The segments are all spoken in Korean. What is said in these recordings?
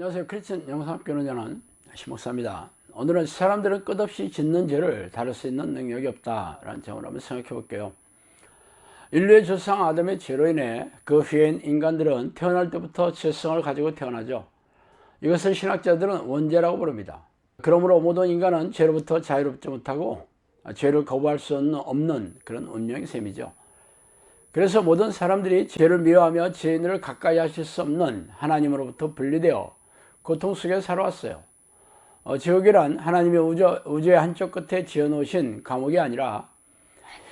안녕하세요. 크리스천 영상학교 운영하는 심목사입니다. 오늘은 사람들은 끝없이 짓는 죄를 다룰 수 있는 능력이 없다라는 점을 한번 생각해 볼게요. 인류의 조상 아담의 죄로 인해 그 후엔 인간들은 태어날 때부터 죄성을 가지고 태어나죠. 이것을 신학자들은 원죄라고 부릅니다. 그러므로 모든 인간은 죄로부터 자유롭지 못하고 죄를 거부할 수 없는 그런 운명의 셈이죠. 그래서 모든 사람들이 죄를 미워하며 죄인을 가까이 하실 수 없는 하나님으로부터 분리되어 고통 속에 살아왔어요. 어, 지옥이란 하나님의 우주, 우주의 한쪽 끝에 지어놓으신 감옥이 아니라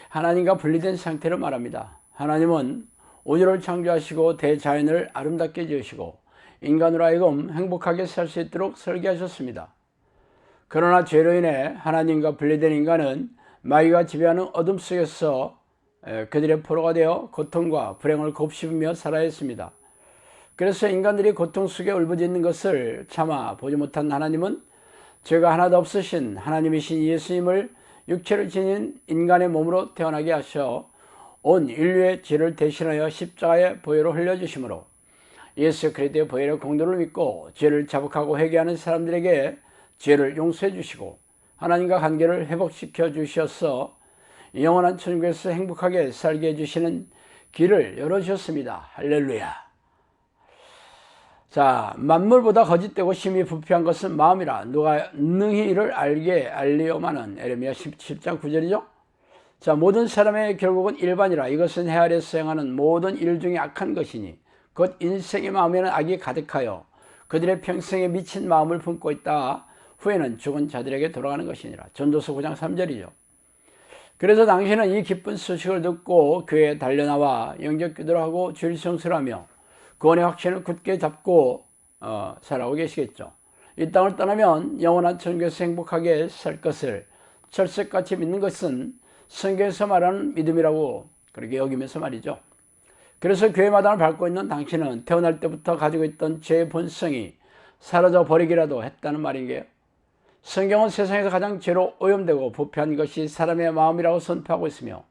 하나님과 분리된 상태를 말합니다. 하나님은 우주를 창조하시고 대자연을 아름답게 지으시고 인간으로 하여금 행복하게 살 수 있도록 설계하셨습니다. 그러나 죄로 인해 하나님과 분리된 인간은 마귀가 지배하는 어둠 속에서 그들의 포로가 되어 고통과 불행을 곱씹으며 살아야 했습니다. 그래서 인간들이 고통 속에 울부짖는 것을 참아 보지 못한 하나님은 죄가 하나도 없으신 하나님이신 예수님을 육체를 지닌 인간의 몸으로 태어나게 하셔 온 인류의 죄를 대신하여 십자가의 보혈을 흘려주심으로 예수 그리스도의 보혈의 공도를 믿고 죄를 자복하고 회개하는 사람들에게 죄를 용서해 주시고 하나님과 관계를 회복시켜 주셔서 영원한 천국에서 행복하게 살게 해주시는 길을 열어주셨습니다. 할렐루야. 자, 만물보다 거짓되고 심히 부패한 것은 마음이라 누가 능히 이를 알게 알리오마는 에레미야 17장 9절이죠. 자, 모든 사람의 결국은 일반이라 이것은 해 아래서 행하는 모든 일 중에 악한 것이니 곧 인생의 마음에는 악이 가득하여 그들의 평생에 미친 마음을 품고 있다. 후에는 죽은 자들에게 돌아가는 것이니라. 전도서 9장 3절이죠. 그래서 당신은 이 기쁜 소식을 듣고 교회에 달려나와 영적 기도를 하고 주일 성수를 하며 구원의 확신을 굳게 잡고 어, 살아오고 계시겠죠. 이 땅을 떠나면 영원한 천국에서 행복하게 살 것을 철석같이 믿는 것은 성경에서 말하는 믿음이라고 그렇게 여기면서 말이죠. 그래서 교회 마당을 밟고 있는 당신은 태어날 때부터 가지고 있던 죄의 본성이 사라져 버리기라도 했다는 말인게요. 성경은 세상에서 가장 죄로 오염되고 부패한 것이 사람의 마음이라고 선포하고 있으며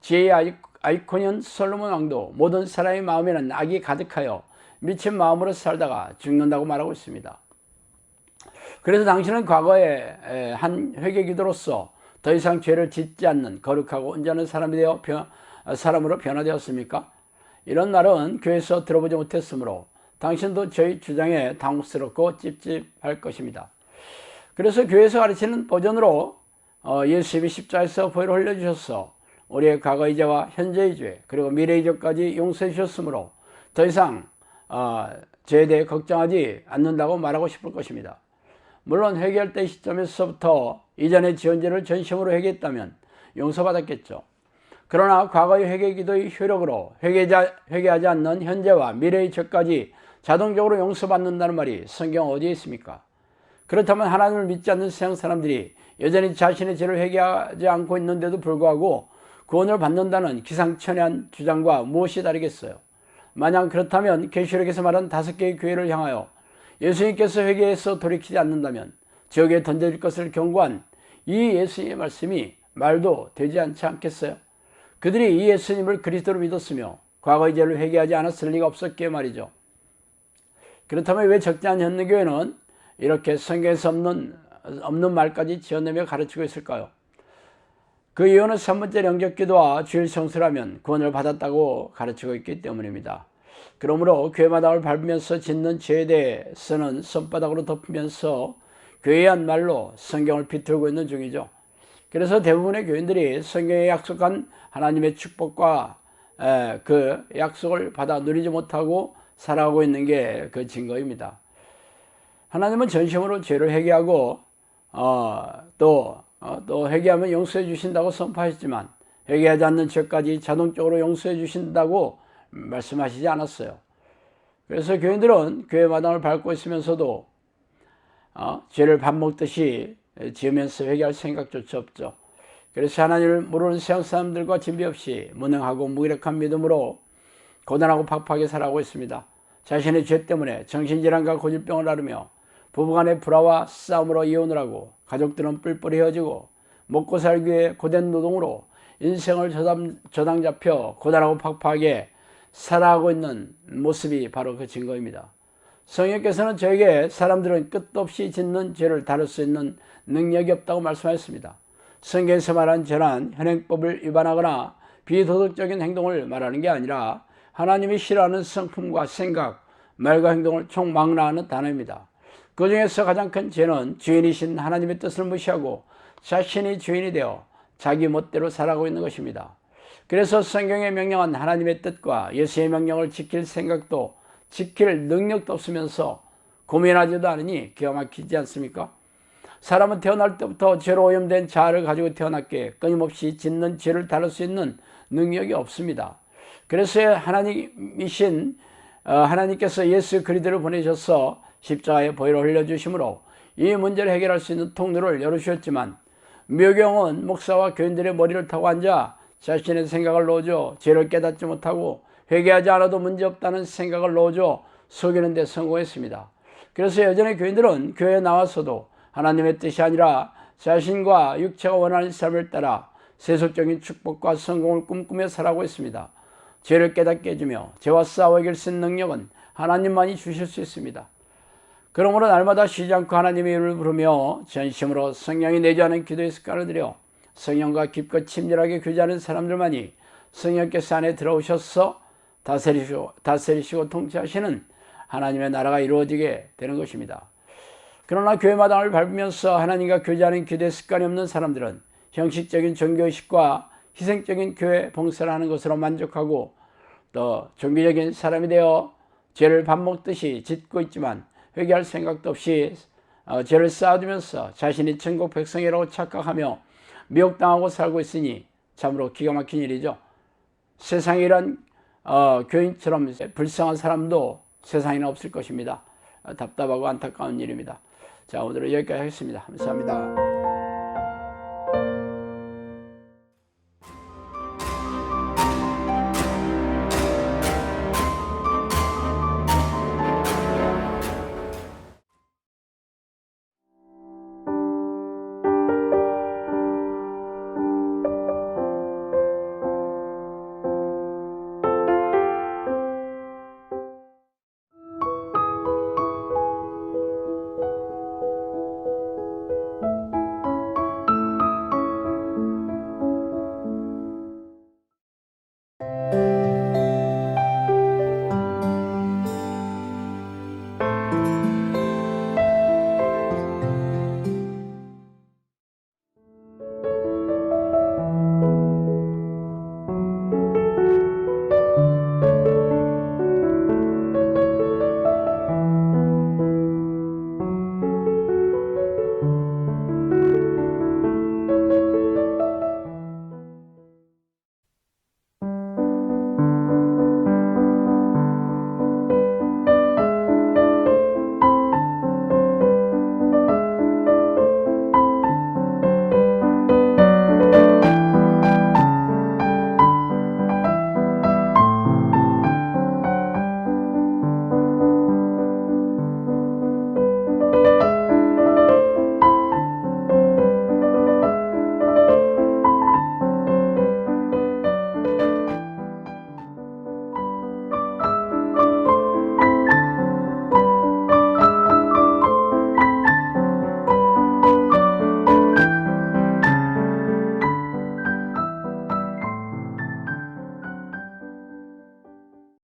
지혜의 아이콘인 솔로몬 왕도 모든 사람의 마음에는 악이 가득하여 미친 마음으로 살다가 죽는다고 말하고 있습니다. 그래서 당신은 과거에 한 회개 기도로서 더 이상 죄를 짓지 않는 거룩하고 온전한 사람이 되어 변, 사람으로 변화되었습니까? 이런 말은 교회에서 들어보지 못했으므로 당신도 저희 주장에 당혹스럽고 찝찝할 것입니다. 그래서 교회에서 가르치는 버전으로 어, 예수님이 십자에서 보혈을 흘려주셔서 우리의 과거 이제와 현재의 죄 그리고 미래의 죄까지 용서해 주셨으므로 더 이상 어, 죄에 대해 걱정하지 않는다고 말하고 싶을 것입니다. 물론 회개할 때 시점에서부터 이전의 지은 죄를 전심으로 회개했다면 용서받았겠죠. 그러나 과거의 회개 기도의 효력으로 회개자, 회개하지 않는 현재와 미래의 죄까지 자동적으로 용서받는다는 말이 성경 어디에 있습니까? 그렇다면 하나님을 믿지 않는 세상 사람들이 여전히 자신의 죄를 회개하지 않고 있는데도 불구하고 구원을 받는다는 기상천외한 주장과 무엇이 다르겠어요? 만약 그렇다면 계시록에서 말한 다섯 개의 교회를 향하여 예수님께서 회개해서 돌이키지 않는다면 지옥에 던져질 것을 경고한 이 예수님의 말씀이 말도 되지 않지 않겠어요? 그들이 이 예수님을 그리스도로 믿었으며 과거의 죄를 회개하지 않았을 리가 없었기에 말이죠. 그렇다면 왜 적지 않은 현대교회는 이렇게 성경에서 없는, 없는 말까지 지어내며 가르치고 있을까요? 그 이유는 3번째 영적 기도와 주일 성수라면 구원을 받았다고 가르치고 있기 때문입니다. 그러므로 교회 마당을 밟으면서 짓는 죄에 대해서는 손바닥으로 덮으면서 교회한 말로 성경을 비틀고 있는 중이죠. 그래서 대부분의 교인들이 성경에 약속한 하나님의 축복과 그 약속을 받아 누리지 못하고 살아가고 있는 게 그 증거입니다. 하나님은 전심으로 죄를 회개하고 어, 또, 어, 또 회개하면 용서해 주신다고 선포하셨지만 회개하지 않는 죄까지 자동적으로 용서해 주신다고 말씀하시지 않았어요. 그래서 교인들은 교회 마당을 밟고 있으면서도 어, 죄를 밥 먹듯이 지으면서 회개할 생각조차 없죠. 그래서 하나님을 모르는 세상 사람들과 진비 없이 무능하고 무기력한 믿음으로 고단하고 팍팍하게 살아가고 있습니다. 자신의 죄 때문에 정신질환과 고질병을 앓으며 부부간의 불화와 싸움으로 이혼을 하고 가족들은 뿔뿔이 헤어지고 먹고 살기 위해 고된 노동으로 인생을 저당, 저당 잡혀 고단하고 팍팍하게 살아가고 있는 모습이 바로 그 증거입니다. 성령께서는 저에게 사람들은 끝도 없이 짓는 죄를 다룰 수 있는 능력이 없다고 말씀하셨습니다. 성경에서 말한 죄란 현행법을 위반하거나 비도덕적인 행동을 말하는 게 아니라 하나님이 싫어하는 성품과 생각, 말과 행동을 총망라하는 단어입니다. 그 중에서 가장 큰 죄는 주인이신 하나님의 뜻을 무시하고 자신이 주인이 되어 자기 멋대로 살아가고 있는 것입니다. 그래서 성경에 명령한 하나님의 뜻과 예수의 명령을 지킬 생각도 지킬 능력도 없으면서 고민하지도 않으니 기가 막히지 않습니까? 사람은 태어날 때부터 죄로 오염된 자아를 가지고 태어났기에 끊임없이 짓는 죄를 다룰 수 있는 능력이 없습니다. 그래서 하나님이신 어, 하나님께서 예수 그리스도를 보내셔서 십자가에 보혈을 흘려주심으로 이 문제를 해결할 수 있는 통로를 열어주셨지만 묘경은 목사와 교인들의 머리를 타고 앉아 자신의 생각을 넣어줘 죄를 깨닫지 못하고 회개하지 않아도 문제없다는 생각을 넣어줘 속이는 데 성공했습니다. 그래서 여전히 교인들은 교회에 나와서도 하나님의 뜻이 아니라 자신과 육체가 원하는 삶을 따라 세속적인 축복과 성공을 꿈꾸며 살아가고 있습니다. 죄를 깨닫게 해주며 죄와 싸워 이길 수 있는 능력은 하나님만이 주실 수 있습니다. 그러므로 날마다 쉬지 않고 하나님의 이름을 부르며 전심으로 성령이 내주하는 기도의 습관을 들여 성령과 깊고 친밀하게 교제하는 사람들만이 성령께서 안에 들어오셔서 다스리시고, 다스리시고 통치하시는 하나님의 나라가 이루어지게 되는 것입니다. 그러나 교회 마당을 밟으면서 하나님과 교제하는 기도의 습관이 없는 사람들은 형식적인 종교의식과 희생적인 교회 봉사를 하는 것으로 만족하고 또 종교적인 사람이 되어 죄를 밥 먹듯이 짓고 있지만 회개할 생각도 없이 어, 죄를 쌓아두면서 자신이 천국 백성이라고 착각하며 미혹당하고 살고 있으니 참으로 기가 막힌 일이죠. 세상이란 어, 교인처럼 불쌍한 사람도 세상에는 없을 것입니다. 어, 답답하고 안타까운 일입니다. 자 오늘은 여기까지 하겠습니다. 감사합니다.